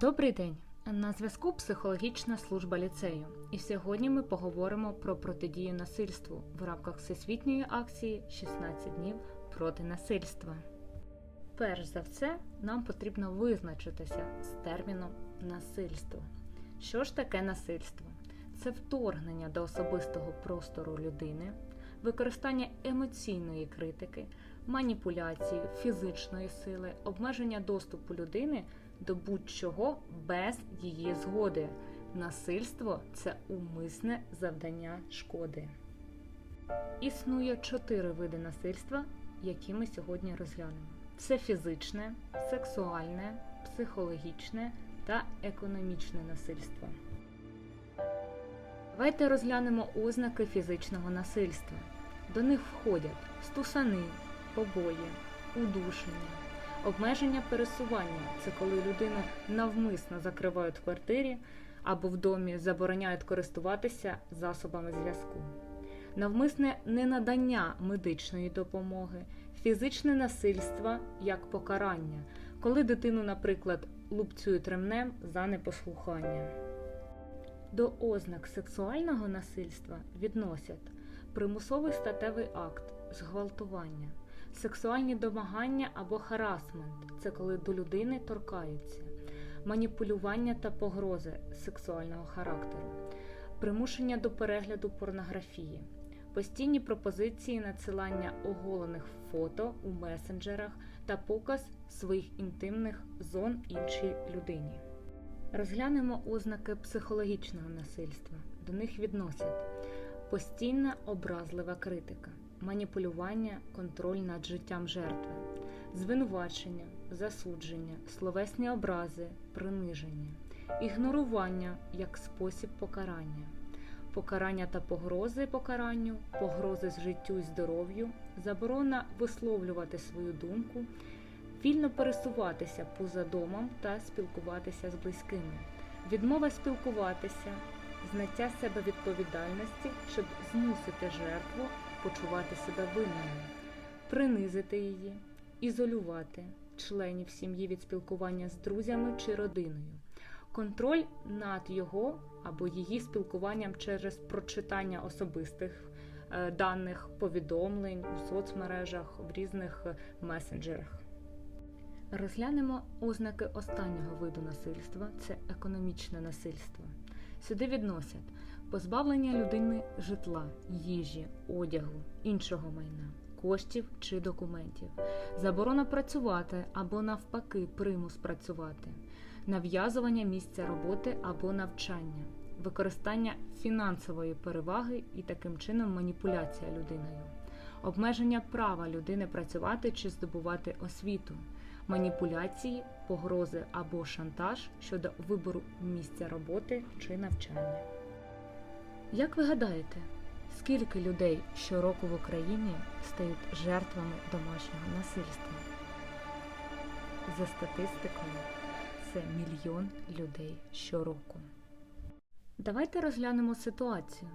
Добрий день! На зв'язку психологічна служба ліцею. І сьогодні ми поговоримо про протидію насильству в рамках всесвітньої акції 16 днів проти насильства. Перш за все, нам потрібно визначитися з терміном насильство. Що ж таке насильство? Це вторгнення до особистого простору людини, використання емоційної критики, маніпуляції, фізичної сили, обмеження доступу людини до будь-чого без її згоди. Насильство це умисне завдання шкоди. Існує чотири види насильства, які ми сьогодні розглянемо: це фізичне, сексуальне, психологічне та економічне насильство. Давайте розглянемо ознаки фізичного насильства. До них входять стусани, побої, удушення, обмеження пересування це коли людину навмисно закривають в квартирі або в домі забороняють користуватися засобами зв'язку, навмисне ненадання медичної допомоги, фізичне насильство як покарання, коли дитину, наприклад, лупцюють ремнем за непослухання. До ознак сексуального насильства відносять примусовий статевий акт, зґвалтування, сексуальні домагання або харасмент це коли до людини торкаються, маніпулювання та погрози сексуального характеру, примушення до перегляду порнографії, постійні пропозиції надсилання оголених фото у месенджерах та показ своїх інтимних зон іншій людині. Розглянемо ознаки психологічного насильства. До них відносять постійна образлива критика, маніпулювання, контроль над життям жертви, звинувачення, засудження, словесні образи, приниження, ігнорування як спосіб покарання, покарання та погрози покаранню, погрози з життю і здоров'ю, заборона висловлювати свою думку вільно пересуватися поза домом та спілкуватися з близькими, відмова спілкуватися, знаття себе відповідальності, щоб змусити жертву почувати себе винною, принизити її, ізолювати членів сім'ї від спілкування з друзями чи родиною, контроль над його або її спілкуванням через прочитання особистих. е, Даних повідомлень у соцмережах в різних е, месенджерах. Розглянемо ознаки останнього виду насильства це економічне насильство. Сюди відносять позбавлення людини житла, їжі, одягу, іншого майна, коштів чи документів, заборона працювати або навпаки примус працювати, нав'язування місця роботи або навчання, використання фінансової переваги і таким чином маніпуляція людиною, обмеження права людини працювати чи здобувати освіту маніпуляції, погрози або шантаж щодо вибору місця роботи чи навчання. Як ви гадаєте, скільки людей щороку в Україні стають жертвами домашнього насильства? За статистикою, це мільйон людей щороку. Давайте розглянемо ситуацію.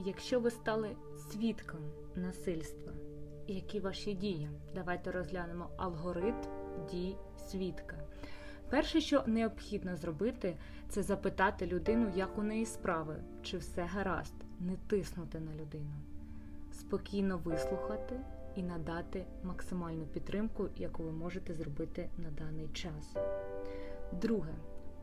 Якщо ви стали свідком насильства, які ваші дії? Давайте розглянемо алгоритм дій свідка. Перше, що необхідно зробити, це запитати людину, як у неї справи, чи все гаразд, не тиснути на людину, спокійно вислухати і надати максимальну підтримку, яку ви можете зробити на даний час. Друге.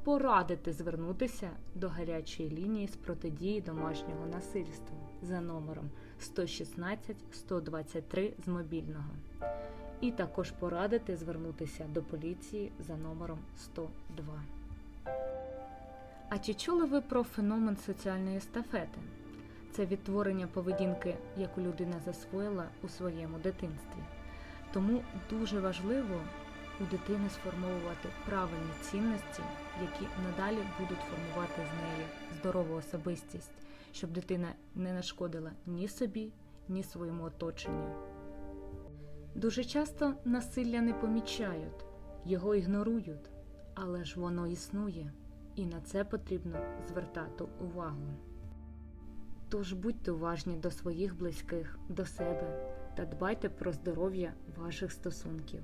Порадити звернутися до гарячої лінії з протидії домашнього насильства за номером 116 123 з мобільного і також порадити звернутися до поліції за номером 102. А чи чули ви про феномен соціальної естафети? Це відтворення поведінки, яку людина засвоїла у своєму дитинстві. Тому дуже важливо у дитини сформовувати правильні цінності, які надалі будуть формувати з неї здорову особистість, щоб дитина не нашкодила ні собі, ні своєму оточенню. Дуже часто насилля не помічають, його ігнорують, але ж воно існує, і на це потрібно звертати увагу. Тож будьте уважні до своїх близьких, до себе та дбайте про здоров'я ваших стосунків.